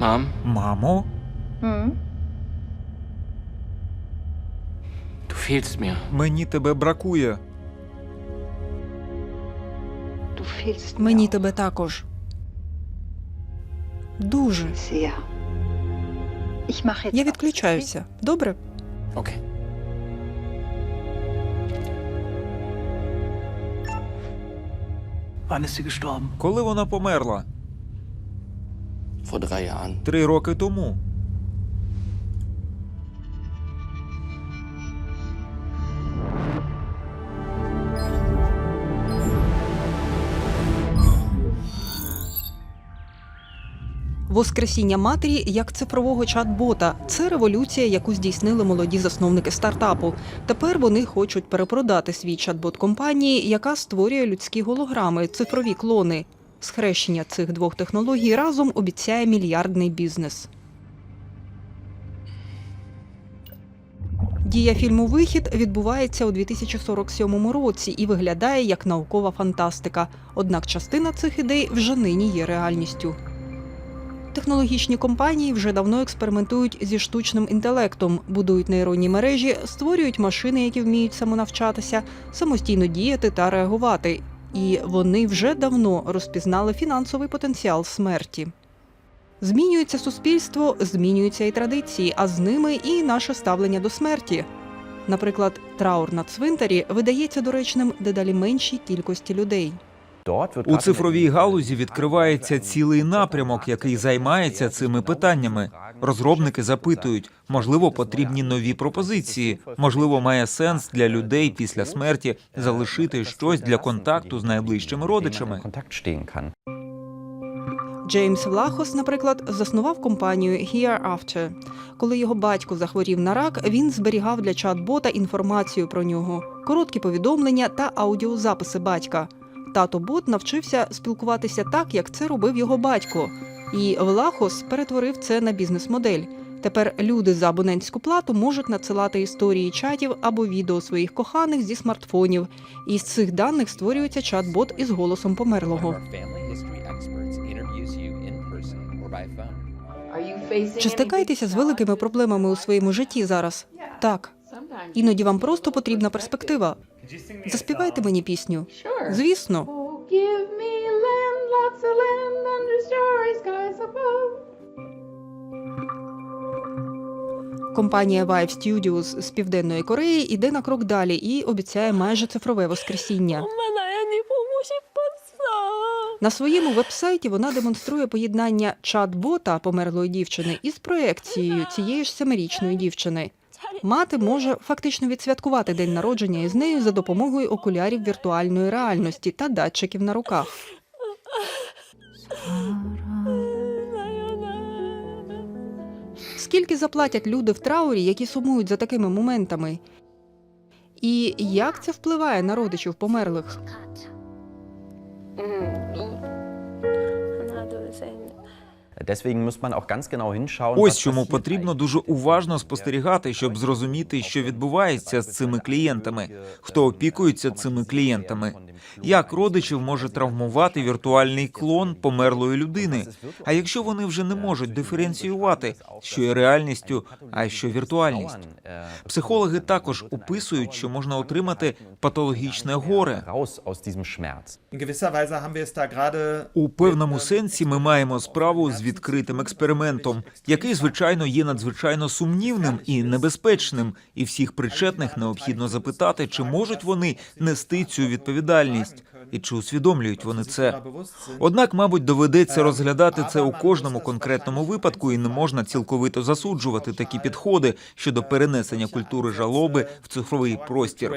Mom, Мамо, Hm? du fehlst mir. мені тебе бракує. Du fehlst Мені mir тебе також. Дуже. sehr. Ich mache jetzt Я відключаюся. Добре? Okay. Wann ist sie gestorben? Коли вона померла? Vor drei Jahren. Три роки тому. Воскресіння матері як цифрового чат-бота це революція, яку здійснили молоді засновники стартапу. Тепер вони хочуть перепродати свій чат-бот компанії, яка створює людські голограми, цифрові клони. Схрещення цих двох технологій разом обіцяє мільярдний бізнес. Дія фільму Вихід відбувається у 2047 році і виглядає як наукова фантастика. Однак частина цих ідей вже нині є реальністю. Технологічні компанії вже давно експериментують зі штучним інтелектом, будують нейронні мережі, створюють машини, які вміють самонавчатися, самостійно діяти та реагувати. І вони вже давно розпізнали фінансовий потенціал смерті. Змінюється суспільство, змінюються і традиції, а з ними і наше ставлення до смерті. Наприклад, траур на цвинтарі видається доречним дедалі меншій кількості людей. У цифровій галузі відкривається цілий напрямок, який займається цими питаннями. Розробники запитують, можливо, потрібні нові пропозиції, можливо, має сенс для людей після смерті залишити щось для контакту з найближчими родичами. Джеймс Влахос, наприклад, заснував компанію Hereafter. Коли його батько захворів на рак, він зберігав для чат-бота інформацію про нього, короткі повідомлення та аудіозаписи батька. Тато бот навчився спілкуватися так, як це робив його батько. І Влахос перетворив це на бізнес-модель. Тепер люди за абонентську плату можуть надсилати історії чатів або відео своїх коханих зі смартфонів. І з цих даних створюється чат-бот із голосом померлого. Чи стикаєтеся з великими проблемами у своєму житті зараз? Так. Іноді вам просто потрібна перспектива. Заспівайте мені пісню. Звісно, starry skies above. Компанія Vive Studios з Південної Кореї іде на крок далі і обіцяє майже цифрове воскресіння. На своєму вебсайті вона демонструє поєднання чат-бота померлої дівчини із проекцією цієї ж семирічної дівчини. Мати може фактично відсвяткувати день народження із нею за допомогою окулярів віртуальної реальності та датчиків на руках. Скільки заплатять люди в траурі, які сумують за такими моментами? І як це впливає на родичів померлих? Ось чому потрібно дуже уважно спостерігати, щоб зрозуміти, що відбувається з цими клієнтами, хто опікується цими клієнтами, як родичів може травмувати віртуальний клон померлої людини. А якщо вони вже не можуть диференціювати, що є реальністю, а що віртуальність. Психологи також описують, що можна отримати патологічне горе. У певному сенсі ми маємо справу з відкритим експериментом, який, звичайно, є надзвичайно сумнівним і небезпечним, і всіх причетних необхідно запитати, чи можуть вони нести цю відповідальність, і чи усвідомлюють вони це. Однак, мабуть, доведеться розглядати це у кожному конкретному випадку, і не можна цілковито засуджувати такі підходи щодо перенесення культури жалоби в цифровий простір.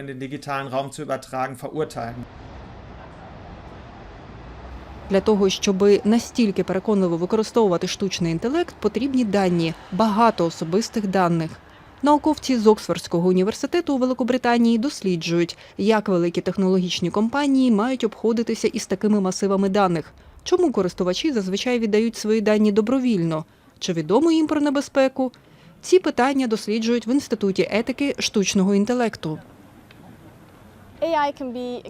Для того, щоб настільки переконливо використовувати штучний інтелект, потрібні дані, багато особистих даних. Науковці з Оксфордського університету у Великобританії досліджують, як великі технологічні компанії мають обходитися із такими масивами даних. Чому користувачі зазвичай віддають свої дані добровільно? Чи відомо їм про небезпеку? Ці питання досліджують в інституті етики штучного інтелекту.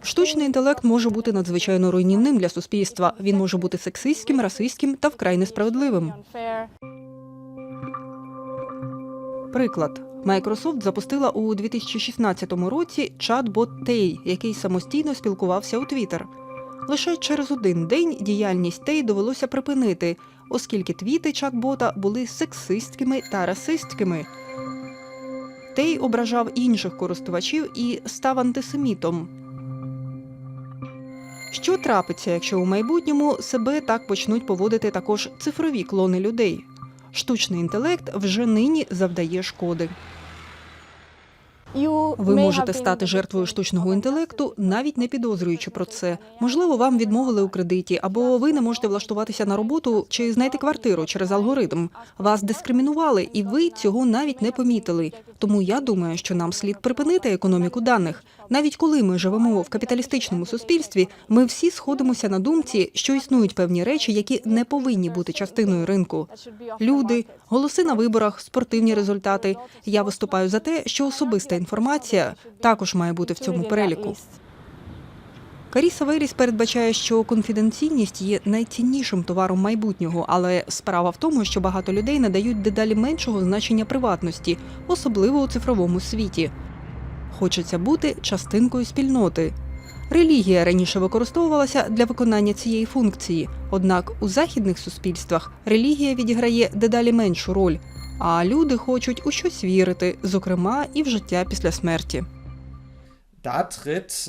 Штучний інтелект може бути надзвичайно руйнівним для суспільства. Він може бути сексистським, расистським та вкрай несправедливим. Приклад. Microsoft запустила у 2016 році чат-бот Тей, який самостійно спілкувався у Twitter. Лише через один день діяльність Тей довелося припинити, оскільки твіти чат-бота були сексистськими та расистськими. Тей ображав інших користувачів і став антисемітом. Що трапиться, якщо у майбутньому себе так почнуть поводити також цифрові клони людей? Штучний інтелект вже нині завдає шкоди. Ви можете стати жертвою штучного інтелекту, навіть не підозрюючи про це. Можливо, вам відмовили у кредиті, або ви не можете влаштуватися на роботу чи знайти квартиру через алгоритм. Вас дискримінували, і ви цього навіть не помітили. Тому я думаю, що нам слід припинити економіку даних. Навіть коли ми живемо в капіталістичному суспільстві, ми всі сходимося на думці, що існують певні речі, які не повинні бути частиною ринку. Люди, голоси на виборах, спортивні результати. Я виступаю за те, що особиста інформація також має бути в цьому переліку. Каріса Веріс передбачає, що конфіденційність є найціннішим товаром майбутнього, але справа в тому, що багато людей надають дедалі меншого значення приватності, особливо у цифровому світі. Хочеться бути частинкою спільноти. Релігія раніше використовувалася для виконання цієї функції, однак у західних суспільствах релігія відіграє дедалі меншу роль, а люди хочуть у щось вірити, зокрема і в життя після смерті.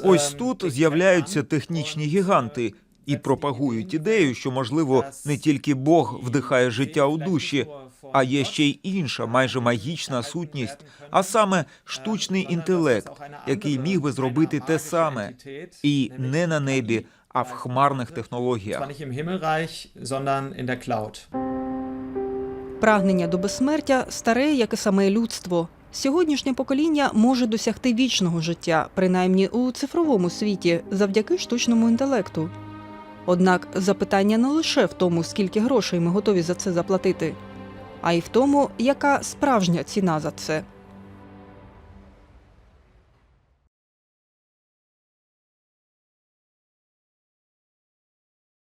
Ось ähm, тут з'являються технічні гіганти і пропагують ідею, що можливо не тільки Бог вдихає життя у душі, а є ще й інша, майже магічна сутність, а саме штучний інтелект, який міг би зробити те саме, і не на небі, а в хмарних технологіях. Прагнення до безсмертя старе, як і саме людство. Сьогоднішнє покоління може досягти вічного життя, принаймні у цифровому світі, завдяки штучному інтелекту. Однак запитання не лише в тому, скільки грошей ми готові за це заплатити, а й в тому, яка справжня ціна за це.